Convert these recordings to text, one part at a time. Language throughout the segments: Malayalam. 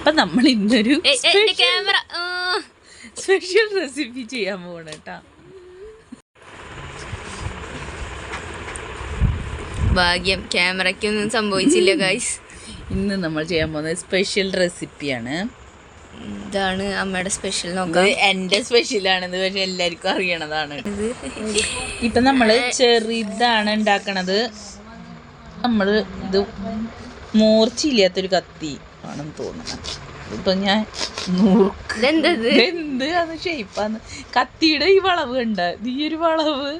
അപ്പൊ നമ്മൾ ഇന്നൊരു ക്യാമറ സ്പെഷ്യൽ റെസിപ്പി ചെയ്യാൻ പോകണം കേട്ടാ ഭാഗ്യം ക്യാമറയ്ക്കൊന്നും സംഭവിച്ചില്ല ഗൈസ് ഇന്ന് നമ്മൾ ചെയ്യാൻ പോകുന്നത് സ്പെഷ്യൽ റെസിപ്പിയാണ് ഇതാണ് അമ്മയുടെ സ്പെഷ്യൽ നോക്കാം. എന്റെ ഇത് പക്ഷെ എല്ലാവർക്കും അറിയണതാണ്. ഇപ്പൊ നമ്മൾ ചെറുതാണ് ഉണ്ടാക്കണത്. നമ്മൾ ഇത് മൂർച്ചയില്ലാത്തൊരു കത്തി. ആണെന്ന് തോന്നുന്നു. ഇപ്പൊ ഞാൻ എന്ത് അത് ഷേപ്പാന്ന് കത്തിയുടെ ഈ വളവ് കണ്ട? ഈ ഒരു വളവ്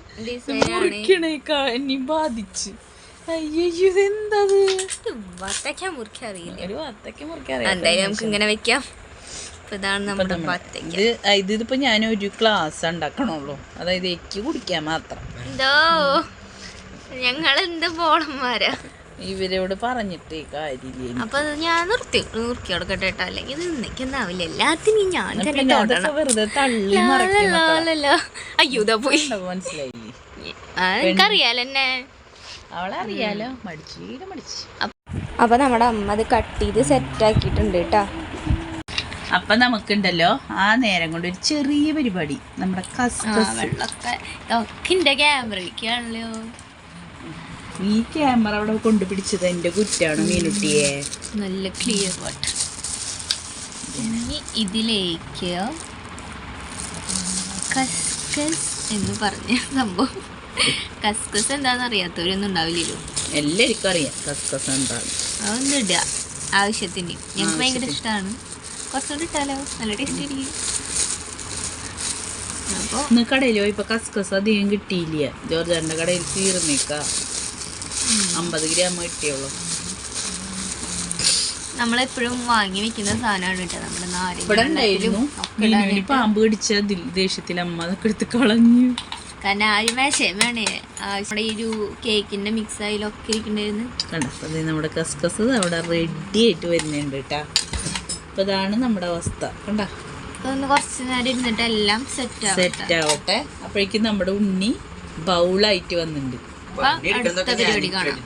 മുറിക്കണേക്കാ എന്നെ ബാധിച്ച്. അയ്യോ ഇതെന്തത്? ഒരു എന്തായാലും നമുക്ക് ഇങ്ങനെ വെക്കാം. ഇതാണ് നമ്മുടെ ഇത് ഇത് ഇതിപ്പോ ഞാൻ ഒരു ക്ലാസ് ഉണ്ടാക്കണുള്ളൂ. അതായത് എനിക്ക് കുടിക്കാൻ മാത്രം. എന്തോ? ഞങ്ങൾ എന്ത് പോളന്മാരാ ഇവരോട് പറഞ്ഞിട്ട് കാര്യമില്ല അപ്പൊ ഞാൻ നിർത്തി. നിർത്തി കൊടുക്കട്ടെ കേട്ടോ. അല്ലെങ്കിൽ ഇത് നിൽക്കുന്നാവില്ല. എല്ലാത്തിനും ഞാൻ തന്നെ അതൊക്കെ വെറുതെ തള്ളി മറക്കുന്ന ലാലാലാ. അയ്യോ ഇതാ പോയി. മനസ്സിലായില്ലേ? എനിക്കറിയാലോ എന്നെ അവളെ അറിയാലോ മടിച്ചീടെ മടിച്ച്. അപ്പൊ നമ്മുടെ അമ്മ അത് കട്ട് ചെയ്ത് സെറ്റ് ആക്കിയിട്ടുണ്ട് കേട്ടോ. അപ്പൊ നമുക്കുണ്ടല്ലോ ആ നേരം കൊണ്ട് ഒരു ചെറിയ പരിപാടി. നമ്മുടെ കസ്റ്റസ് ഒക്കെ ക്യാമറയ്ക്കാണല്ലോ ഈ ക്യാമറ അവിടെ കൊണ്ടുപിടിച്ചത് എന്റെ കുറ്റാണ് മീനുട്ടിയെ. നല്ല ക്ലിയർ വാട്ടർ ഇനി ഇതിലേക്ക് കസ്കസ് എന്ന് പറഞ്ഞ സംഭവം. കസ്കസ് എന്താണെന്ന് അറിയാത്തവരൊന്നും ഉണ്ടാവില്ലല്ലോ. എല്ലാവർക്കും അറിയാം കസ്കസ് എന്താണ് അതൊന്നും ഇടുക ആവശ്യത്തിന്. ഞങ്ങൾക്ക് ഭയങ്കര ഇഷ്ടമാണ് കുറച്ചുകൂടി ഇട്ടാലോ? നല്ല ടേസ്റ്റ് ആയിരിക്കും. അപ്പോൾ കടയിൽ പോയി പോയപ്പോ കസ്കസ് അധികം കിട്ടിയില്ല. ജോർജാന്റെ കടയിൽ തീർന്നേക്ക. അമ്പത് ഗ്രാം കിട്ടിയുള്ളൂ. നമ്മളെപ്പോഴും വാങ്ങി വെക്കുന്ന സാധനമാണ് കേട്ടോ നമ്മുടെ ഇവിടെ നാരങ്ങ പാമ്പ് പിടിച്ച ദിൽ- ദേഷ്യത്തിൽ അമ്മ അതൊക്കെ എടുത്ത് കളഞ്ഞു. കാരണം ആരും മേശയും വേണേ നമ്മുടെ ഈ ഒരു കേക്കിന്റെ മിക്സ് ആയാലൊക്കെ ഇരിക്കണ്ടായിരുന്നു. കണ്ട ദേ നമ്മുടെ കസ്കസ് അവിടെ റെഡി ആയിട്ട് വരുന്നുണ്ട് കേട്ടാ. അപ്പൊ ഇതാണ് നമ്മുടെ അവസ്ഥ. കണ്ട? ഒന്ന് കുറച്ച് നേരം ഇരുന്നിട്ട് എല്ലാം സെറ്റ് സെറ്റ് ആവട്ടെ. അപ്പോഴേക്കും നമ്മുടെ ഉണ്ണി ബൗളായിട്ട് വന്നിട്ടുണ്ട്. അപ്പൊ അടുത്ത പരിപാടി കാണാം.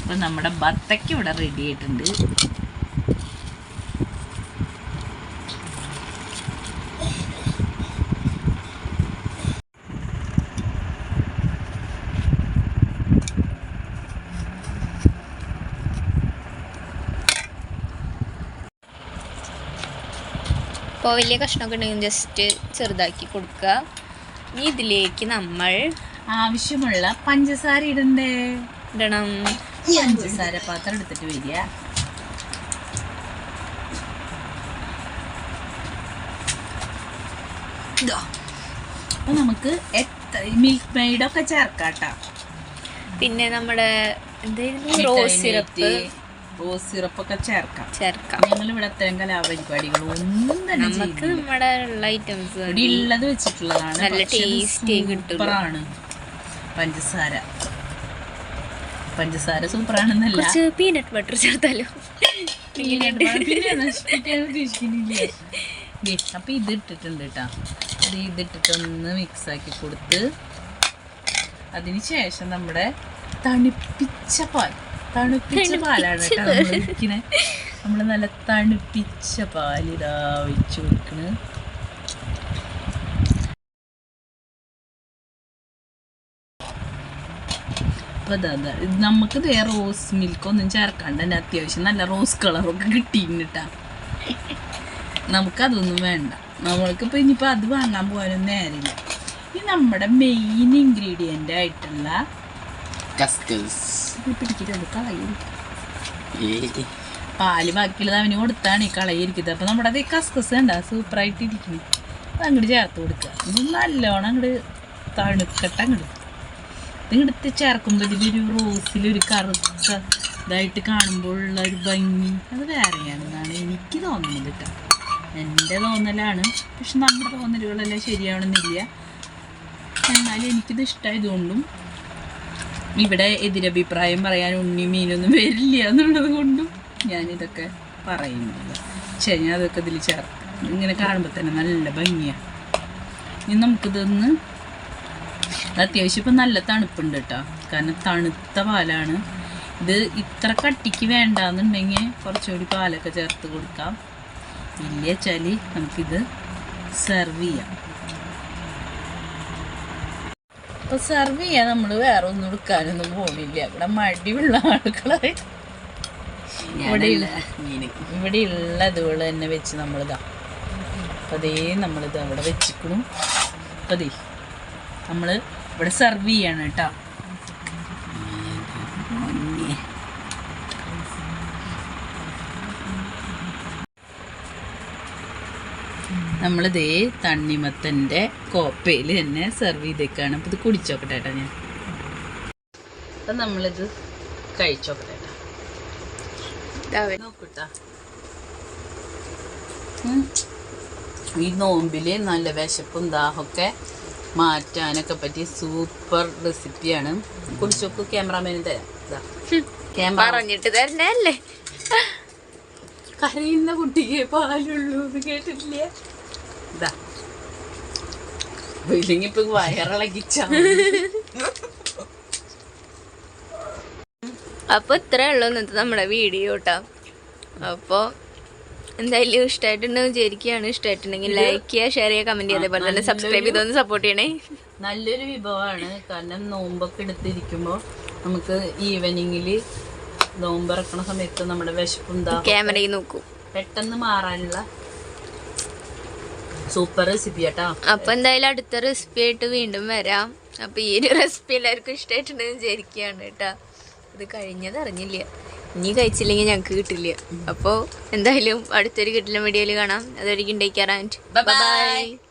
അപ്പൊ നമ്മുടെ ബത്തയ്ക്ക് ഇവിടെ റെഡി ആയിട്ടുണ്ട്. അപ്പോൾ വലിയ കഷ്ണമൊക്കെ ഉണ്ടെങ്കിൽ ജസ്റ്റ് ചെറുതാക്കി കൊടുക്കുക. ഇനി ഇതിലേക്ക് നമ്മൾ ആവശ്യമുള്ള പഞ്ചസാര ഇടണ്ടേ? ഇടണം. പഞ്ചസാര പാത്രം എടുത്തിട്ട് വരിക. അപ്പൊ നമുക്ക് എത്ര മിൽക്ക് മെയ്ഡൊക്കെ ചേർക്കാട്ടോ. പിന്നെ നമ്മുടെ റോസ് സിറപ്പ് റോസ് സിറപ്പൊക്കെ ചേർക്കാം. ചേർക്കാം. ഞങ്ങൾ ഇവിടെ അത്തരം കലാപരിപാടികൾ ഒന്നും തന്നെ നമുക്ക് നമ്മുടെ ഉള്ള ഐറ്റംസ് ഇവിടെ ഉള്ളത് വെച്ചിട്ടുള്ളതാണ്. നല്ല ടേസ്റ്റി കിട്ടും. പഞ്ചസാര. പഞ്ചസാര സൂപ്പറാണെന്നല്ല. കുറച്ച് പീനട്ട് ബട്ടർ ചേർത്താലോ? അപ്പൊ ഇത് ഇട്ടിട്ടുണ്ട് കേട്ടാ അത് ഇതിട്ടിട്ടൊന്ന് മിക്സ് ആക്കി കൊടുത്ത് അതിന് ശേഷം നമ്മുടെ തണുപ്പിച്ച പാൽ. തണുപ്പിച്ച പാലാണ് കേട്ടോ നമ്മൾ നമ്മൾ നല്ല തണുപ്പിച്ച പാലിതാ വെച്ച് ഒഴിച്ചു ഇതാ. നമുക്ക് ദേ റോസ് മിൽക്ക് ഒന്നും ചേർക്കാണ്ട് തന്നെ അത്യാവശ്യം നല്ല റോസ് കളറൊക്കെ കിട്ടിയിട്ടാ നമുക്കതൊന്നും വേണ്ട. നമ്മൾക്കിപ്പോൾ ഇനിയിപ്പോൾ അത് വാങ്ങാൻ പോകാനും നേരമില്ല. ഇനി നമ്മുടെ മെയിൻ ഇൻഗ്രീഡിയന്റ് ആയിട്ടുള്ള പിടിക്കരുത് പാൽ ബാക്കിയുള്ളത് അവന് കൊടുത്താണ് ഈ കളയിരിക്കുന്നത്. അപ്പോൾ നമ്മുടെ അതേ കസ്കസ് കണ്ട സൂപ്പറായിട്ട് ഇരിക്കുന്നു അത് അങ്ങോട്ട് ചേർത്ത് കൊടുക്കുക. നല്ലോണം അങ്ങോട്ട് തണുക്കട്ടെ അങ്ങോട്ട് ഇങ്ങോട്ട് ചേർക്കുമ്പോൾ ഇതിലൊരു റോസിലൊരു കറുത്ത ഇതായിട്ട് കാണുമ്പോഴുള്ള ഒരു ഭംഗി. അത് വേറെയാണെന്നാണ് എനിക്ക് തോന്നുന്നത് കേട്ടോ. എന്റെ തോന്നലാണ്. പക്ഷെ നമ്മുടെ തോന്നലുകളെല്ലാം ശരിയാവണമെന്നില്ല. എന്നാലും എനിക്കിത് ഇഷ്ടമായതുകൊണ്ടും ഇവിടെ എതിരഭിപ്രായം പറയാൻ ഉണ്ണി മീനൊന്നും വരില്ല എന്നുള്ളത് കൊണ്ടും ഞാനിതൊക്കെ പറയുന്നത്. ശരി ഞാൻ അതൊക്കെ ഇതിൽ ചേർത്ത് ഇങ്ങനെ കാണുമ്പോൾ തന്നെ നല്ല ഭംഗിയാണ് ഇനി നമുക്കിതൊന്ന് അത്യാവശ്യം ഇപ്പം നല്ല തണുപ്പുണ്ട് കേട്ടോ. കാരണം തണുത്ത പാലാണ്. ഇത് ഇത്ര കട്ടിക്ക് വേണ്ടാന്നുണ്ടെങ്കിൽ കുറച്ചുകൂടി പാലൊക്കെ ചേർത്ത് കൊടുക്കാം. ഇല്ല വെച്ചാൽ നമുക്കിത് സെർവ് ചെയ്യാം. അപ്പോൾ സെർവ് ചെയ്യാൻ നമ്മൾ വേറെ ഒന്നും എടുക്കാനൊന്നും പോണില്ല. ഇവിടെ മടിയുള്ള ആളുകളായി ഇവിടെയുള്ള മീൻ ഇവിടെ ഉള്ള ഇതുകൾ തന്നെ വെച്ച് നമ്മളിതാ. അപ്പം അതേ നമ്മളിത് അവിടെ വെച്ചിക്കണം. അപ്പം അതേ നമ്മൾ ഇവിടെ സെർവ് ചെയ്യാണ് കേട്ടോ. നമ്മളിതേ തണ്ണിമത്തന്റെ കോപ്പയിൽ തന്നെ സെർവ് ചെയ്തേക്കാണ്. അപ്പോൾ ഇത് കുടിച്ചോക്കട്ടെ കേട്ടോ ഞാൻ. അപ്പം നമ്മളിത് കഴിച്ചോക്കട്ടെ നോക്കൂട്ടാ. ഉം. ഈ നോമ്പിൽ നല്ല വിശപ്പും ദാഹമൊക്കെ മാറ്റാനൊക്കെ പറ്റിയ സൂപ്പർ റെസിപ്പിയാണ്. കുടിച്ചോക്ക് ക്യാമറാമാനും തരാം പറഞ്ഞിട്ട് തരണല്ലേ? കരയുന്ന കുട്ടിക്ക് പാലുള്ളൂ എന്ന് കേട്ടിട്ടില്ല? ഇതാ. ഇല്ലെങ്കിൽ ഇപ്പൊ വയറിളകിച്ച അപ്പൊ ഇത്രേ ഉള്ളൂ ഇന്നത്തെ നമ്മുടെ വീഡിയോ കേട്ടോ. അപ്പോൾ എന്തായാലും ഇഷ്ടമായിട്ടുണ്ടെന്ന് വിചാരിക്കുകയാണ്. ഇഷ്ടമായിട്ടുണ്ടെങ്കിൽ ലൈക്ക് ചെയ്യുക ഷെയർ ചെയ്യുക കമന്റ് ചെയ്യുക അതേപോലെ തന്നെ സബ്സ്ക്രൈബ് ചെയ്തൊന്ന് സപ്പോർട്ട് ചെയ്യണേ. നല്ലൊരു വിഭവമാണ്. കാരണം നോമ്പൊക്കെ എടുത്തിരിക്കുമ്പോൾ നമുക്ക് ഈവനിങ്ങിൽ നോമ്പിറക്കണ സമയത്ത് നമ്മുടെ വിശപ്പും ദാഹവും ക്യാമറയിൽ നോക്കൂ. പെട്ടെന്ന് മാറാനുള്ള സൂപ്പർ റെസിപ്പി കേട്ടോ അപ്പോൾ എന്തായാലും അടുത്ത റെസിപ്പി ആയിട്ട് വീണ്ടും വരാം. അപ്പോൾ ഈ ഒരു റെസിപ്പി എല്ലാവർക്കും ഇഷ്ടമായിട്ടുണ്ടെന്ന് വിചാരിക്കുകയാണ് കേട്ടോ. ഇത് കഴിഞ്ഞത് അറിഞ്ഞില്ല. ഇനി കഴിച്ചില്ലെങ്കിൽ ഞങ്ങൾക്ക് കിട്ടില്ല. അപ്പോൾ എന്തായാലും അടുത്തൊരു കിട്ടില്ല വീഡിയോയിൽ കാണാം. അതുവരെയും ടേക്ക് കെയർ ആൻഡ്. ബൈ